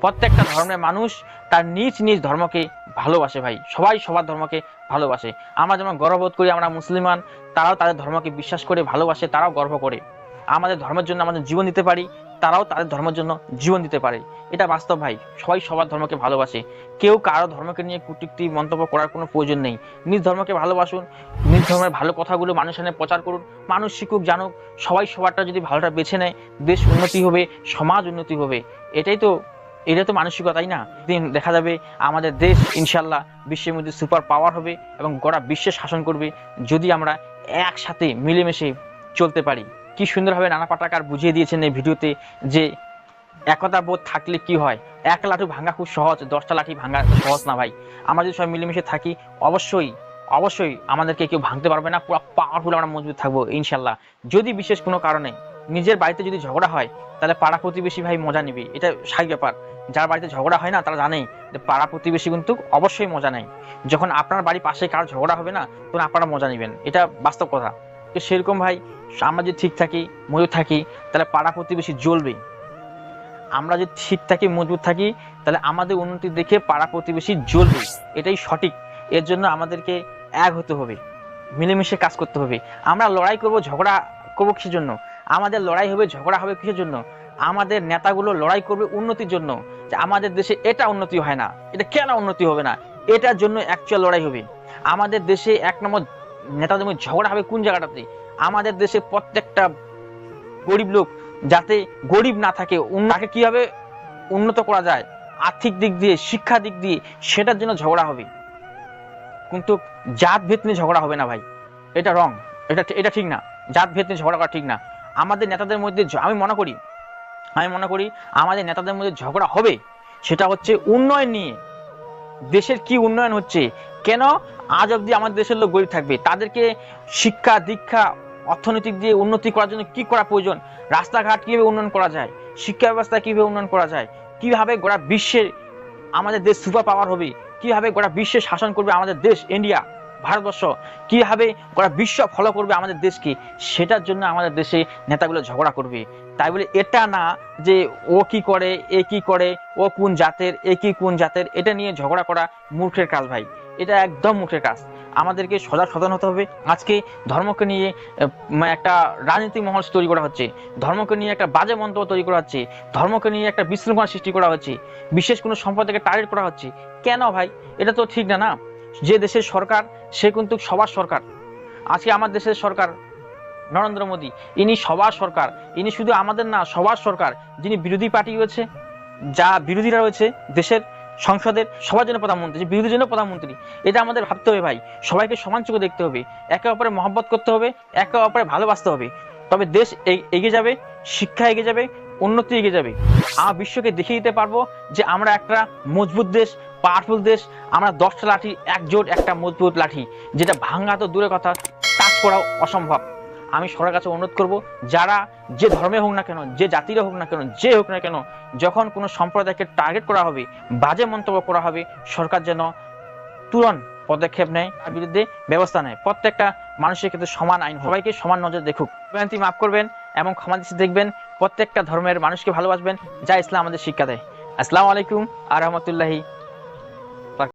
প্রত্যেকটা ধর্মের মানুষ তার নিজ নিজ ধর্মকে ভালোবাসে ভাই। সবাই সবার ধর্মকে ভালোবাসে। আমরা যেমন গর্ববোধ করি, আমরা মুসলিমান, তারাও তাদের ধর্মকে বিশ্বাস করে, ভালোবাসে, তারাও গর্ব করে। আমাদের ধর্মের জন্য আমাদের জীবন দিতে পারি, তারাও তাদের ধর্মের জন্য জীবন দিতে পারে। এটা বাস্তব ভাই। সবাই সবার ধর্মকে ভালোবাসে। কেউ কারও ধর্মকে নিয়ে কুটিক্তি, মন্তব্য করার কোনো প্রয়োজন নেই। নিজ ধর্মকে ভালোবাসুন, নিজ ধর্মের ভালো কথাগুলো মানুষের সামনে প্রচার করুন। মানুষ শিখুক, জানুক। সবাই সবারটা যদি ভালোটা বেছে নেয়, দেশ উন্নতি হবে, সমাজ উন্নতি হবে। এটাই তো এটা তো মানসিকতা তাই না। দিন দেখা যাবে আমাদের দেশ ইনশাল্লাহ বিশ্বের মধ্যে সুপার পাওয়ার হবে এবং গোটা বিশ্বে শাসন করবে যদি আমরা একসাথে মিলেমিশে চলতে পারি। কি সুন্দরভাবে নানা পাটাকার বুঝিয়ে দিয়েছেন এই ভিডিওতে যে একতা বোধ থাকলে কি হয়? এক লাঠি ভাঙা খুব সহজ, দশটা লাঠি ভাঙা সহজ না ভাই। আমরা যদি সবাই মিলেমিশে থাকি, অবশ্যই অবশ্যই আমাদেরকে কেউ ভাঙতে পারবে না, পুরো পাওয়ারফুল আমরা মজবুত থাকব ইনশাল্লাহ যদি বিশেষ কোনো কারণে নিজের বাড়িতে যদি ঝগড়া হয়, তাহলে পাড়া প্রতিবেশী ভাই মজা নিবে। এটা স্বাভাবিক ব্যাপার। যার বাড়িতে ঝগড়া হয় না, তারা জানেই যে পাড়া প্রতিবেশী কিন্তু অবশ্যই মজা নেয়। যখন আপনার বাড়ি পাশে কারও ঝগড়া হবে না, তখন আপনারা মজা নেবেন। এটা বাস্তব কথা। তো সেরকম ভাই, আমরা যদি ঠিক থাকি মজুত থাকি, তাহলে পাড়া প্রতিবেশী জ্বলবে। আমরা যদি ঠিক থাকি, মজবুত থাকি, তাহলে আমাদের উন্নতি দেখে পাড়া প্রতিবেশী জ্বলবে। এটাই সঠিক। এর জন্য আমাদেরকে এক হতে হবে। মিলেমিশে কাজ করতে হবে। আমরা লড়াই করব, ঝগড়া করব কিসের জন্য? আমাদের লড়াই হবে, ঝগড়া হবে কিসের জন্য? আমাদের নেতাগুলো লড়াই করবে উন্নতির জন্য। যে আমাদের দেশে এটা উন্নতি হয় না, এটা কেন উন্নতি হবে না? এটার জন্য অ্যাকচুয়াল লড়াই হবে। আমাদের দেশে এক নম্বর নেতাদের মধ্যে ঝগড়া হবে কোন জায়গাটাতে? আমাদের দেশে প্রত্যেকটা গরিব লোক যাতে গরিব না থাকে তাকে কীভাবে উন্নত করা যায়? আর্থিক দিক দিয়ে, শিক্ষা দিক দিয়ে, সেটার জন্য ঝগড়া হবে। কিন্তু জাত ভেদ নিয়ে ঝগড়া হবে না ভাই। এটা রং এটা এটা ঠিক না। জাত ভেদ নিয়ে ঝগড়া করা ঠিক না। আমাদের নেতাদের মধ্যে আমি মনে করি, আমি মনে করি আমাদের নেতাদের মধ্যে ঝগড়া হবে, সেটা হচ্ছে উন্নয়ন নিয়ে। দেশের কি উন্নয়ন হচ্ছে? কেন আজ অবধি আমাদের দেশের লোক গরিব থাকবে? তাদেরকে শিক্ষা, দীক্ষা, অর্থনৈতিক দিয়ে উন্নতি করার জন্য কি করা প্রয়োজন? রাস্তাঘাট কীভাবে উন্নয়ন করা যায়? শিক্ষা ব্যবস্থা কীভাবে উন্নয়ন করা যায়? কীভাবে গোটা বিশ্বের আমাদের দেশ সুপার পাওয়ার হবে? কীভাবে গোটা বিশ্বে শাসন করবে আমাদের দেশ ইন্ডিয়া ভারতবর্ষ কীভাবে গোটা বিশ্ব ফলো করবে আমাদের দেশকে, সেটার জন্য আমাদের দেশে নেতাগুলো ঝগড়া করবে। তাই বলে এটা না যে ও কি করে, এ কি করে, ও কোন জাতের, এ কি কোন জাতের, এটা নিয়ে ঝগড়া করা মূর্খের কাজ ভাই। এটা একদম মূর্খের কাজ। আমাদেরকে সজাগ সচেতন হতে হবে। আজকে ধর্মকে নিয়ে মানে একটা রাজনৈতিক মহল তৈরি করা হচ্ছে। ধর্মকে নিয়ে একটা বাজে মন্তব্য তৈরি করা হচ্ছে। ধর্মকে নিয়ে একটা বিশৃঙ্খলা সৃষ্টি করা হচ্ছে। বিশেষ কোনো সম্প্রদায়কে টার্গেট করা হচ্ছে। কেন ভাই? এটা তো ঠিক না না। যে দেশের সরকার, সে কিন্তু সবার সরকার। আজকে আমার দেশের সরকার নরেন্দ্র মোদী, ইনি সবার সরকার। ইনি শুধু আমাদের না, সবার সরকার। যিনি বিরোধী পার্টি রয়েছে, যা বিরোধীরা রয়েছে দেশের সংসদের, সবার জন্য প্রধানমন্ত্রী যে বিরোধীর জন্য প্রধানমন্ত্রী। এটা আমাদের ভাবতে হবে ভাই। সবাইকে সমান চোখে দেখতে হবে। একে অপরে মহব্বত করতে হবে, একে অপরে ভালোবাসতে হবে। তবে দেশ এগিয়ে যাবে, শিক্ষা এগিয়ে যাবে, উন্নতি এগিয়ে যাবে। আমরা বিশ্বকে দেখিয়ে দিতে পারব যে আমরা একটা মজবুত দেশ পাওয়ারফুল দেশ, আমরা দশটা লাঠি, একজোট একটা মজবুত লাঠি, যেটা ভাঙা তো দূরের কথা টাচ করাও অসম্ভব। আমি সবার কাছে অনুরোধ করব, যারা যে ধর্মে হোক না কেন, যে জাতিরে হোক না কেন, যে হোক না কেন, যখন কোনো সম্প্রদায়কে টার্গেট করা হবে, বাজে মন্তব্য করা হবে, সরকার যেন তুরন্ত পদক্ষেপ নেয়, তার বিরুদ্ধে ব্যবস্থা নেয়। প্রত্যেকটা মানুষের ক্ষেত্রে সমান আইন সবাইকে সমান নজর দেখুক। মাফ করবেন। এবং ক্ষমা দৃষ্টি দেখবেন, প্রত্যেকটা ধর্মের মানুষকে ভালোবাসবেন যা ইসলাম আমাদের শিক্ষা দেয়। আসসালামু আলাইকুম আর রহমতুল্লাহি